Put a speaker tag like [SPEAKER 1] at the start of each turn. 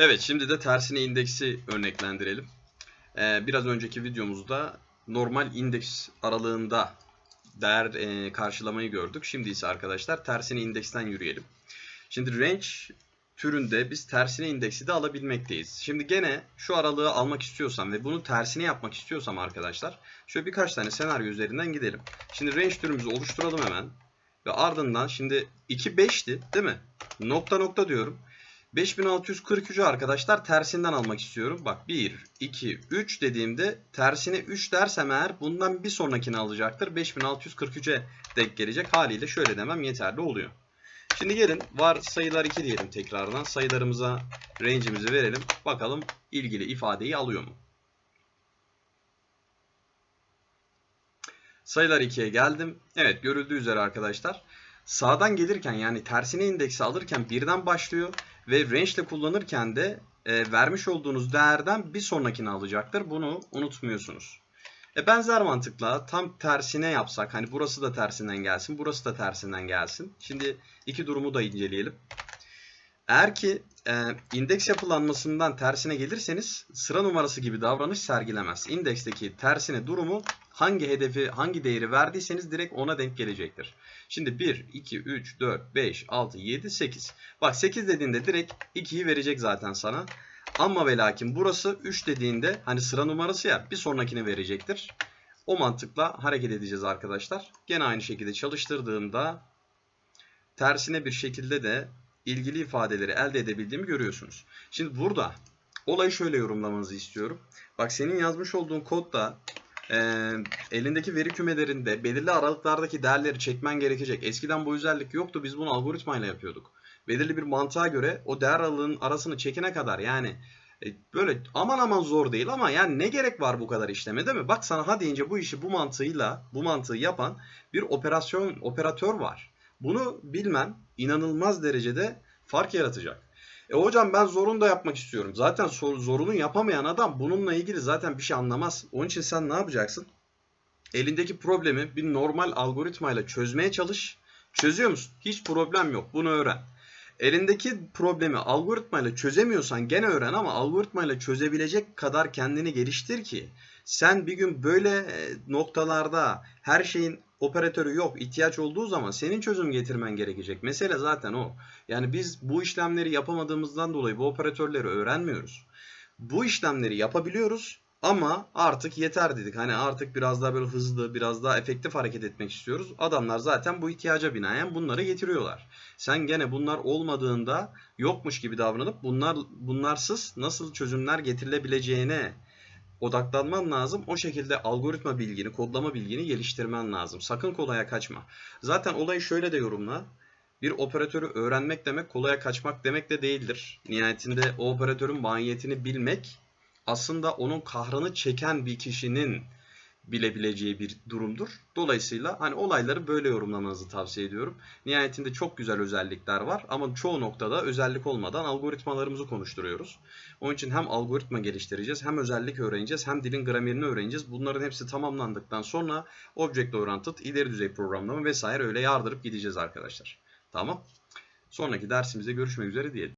[SPEAKER 1] Evet şimdi de tersine indeksi örneklendirelim. Ee, biraz önceki videomuzda normal indeks aralığında değer e, karşılamayı gördük. Şimdi ise arkadaşlar tersine indeksten yürüyelim. Şimdi range türünde biz tersine indeksi de alabilmekteyiz. Şimdi gene şu aralığı almak istiyorsam ve bunu tersine yapmak istiyorsam arkadaşlar şöyle birkaç tane senaryo üzerinden gidelim. Şimdi range türümüzü oluşturalım hemen. Ve ardından şimdi 2 5'ti değil mi? Nokta nokta diyorum. 5643'ü arkadaşlar tersinden almak istiyorum. Bak 1, 2, 3 dediğimde tersine 3 dersem eğer bundan bir sonrakini alacaktır. 5643'e denk gelecek haliyle şöyle demem yeterli oluyor. Şimdi gelin var sayılar 2 diyelim tekrardan. Sayılarımıza range'imizi verelim. Bakalım ilgili ifadeyi alıyor mu? Sayılar 2'ye geldim. Evet görüldüğü üzere arkadaşlar. Sağdan gelirken yani tersine indeksi alırken birden başlıyor ve range ile kullanırken de e, vermiş olduğunuz değerden bir sonrakini alacaktır. Bunu unutmuyorsunuz. E benzer mantıkla tam tersine yapsak hani burası da tersinden gelsin burası da tersinden gelsin. Şimdi iki durumu da inceleyelim. Eğer ki e, indeks yapılanmasından tersine gelirseniz sıra numarası gibi davranış sergilemez. İndeksteki tersine durumu hangi hedefi hangi değeri verdiyseniz direkt ona denk gelecektir. Şimdi 1, 2, 3, 4, 5, 6, 7, 8. Bak 8 dediğinde direkt 2'yi verecek zaten sana. Ama ve lakin burası 3 dediğinde hani sıra numarası ya bir sonrakini verecektir. O mantıkla hareket edeceğiz arkadaşlar. Gene aynı şekilde çalıştırdığımda tersine bir şekilde de ilgili ifadeleri elde edebildiğimi görüyorsunuz. Şimdi burada olayı şöyle yorumlamanızı istiyorum. Bak senin yazmış olduğun kodda e, elindeki veri kümelerinde belirli aralıklardaki değerleri çekmen gerekecek. Eskiden bu özellik yoktu. Biz bunu algoritmayla yapıyorduk. Belirli bir mantığa göre o değer aralığının arasını çekene kadar yani e, böyle aman aman zor değil ama yani ne gerek var bu kadar işleme değil mi? Bak sana ha deyince bu işi bu mantığıyla bu mantığı yapan bir operasyon operatör var. Bunu bilmen inanılmaz derecede fark yaratacak. E hocam ben zorunu da yapmak istiyorum. Zaten zorunu yapamayan adam bununla ilgili zaten bir şey anlamaz. Onun için sen ne yapacaksın? Elindeki problemi bir normal algoritmayla çözmeye çalış. Çözüyor musun? Hiç problem yok. Bunu öğren. Elindeki problemi algoritmayla çözemiyorsan gene öğren ama algoritmayla çözebilecek kadar kendini geliştir ki sen bir gün böyle noktalarda her şeyin operatörü yok ihtiyaç olduğu zaman senin çözüm getirmen gerekecek. Mesele zaten o. Yani biz bu işlemleri yapamadığımızdan dolayı bu operatörleri öğrenmiyoruz. Bu işlemleri yapabiliyoruz ama artık yeter dedik. Hani artık biraz daha böyle hızlı, biraz daha efektif hareket etmek istiyoruz. Adamlar zaten bu ihtiyaca binaen bunları getiriyorlar. Sen gene bunlar olmadığında yokmuş gibi davranıp bunlar bunlarsız nasıl çözümler getirilebileceğine odaklanman lazım. O şekilde algoritma bilgini, kodlama bilgini geliştirmen lazım. Sakın kolaya kaçma. Zaten olayı şöyle de yorumla. Bir operatörü öğrenmek demek kolaya kaçmak demek de değildir. Nihayetinde o operatörün mahiyetini bilmek aslında onun kahrını çeken bir kişinin bilebileceği bir durumdur. Dolayısıyla hani olayları böyle yorumlamanızı tavsiye ediyorum. Nihayetinde çok güzel özellikler var ama çoğu noktada özellik olmadan algoritmalarımızı konuşturuyoruz. Onun için hem algoritma geliştireceğiz, hem özellik öğreneceğiz, hem dilin gramerini öğreneceğiz. Bunların hepsi tamamlandıktan sonra Object Oriented, ileri düzey programlama vesaire öyle yardırıp gideceğiz arkadaşlar. Tamam. Sonraki dersimizde görüşmek üzere diyelim.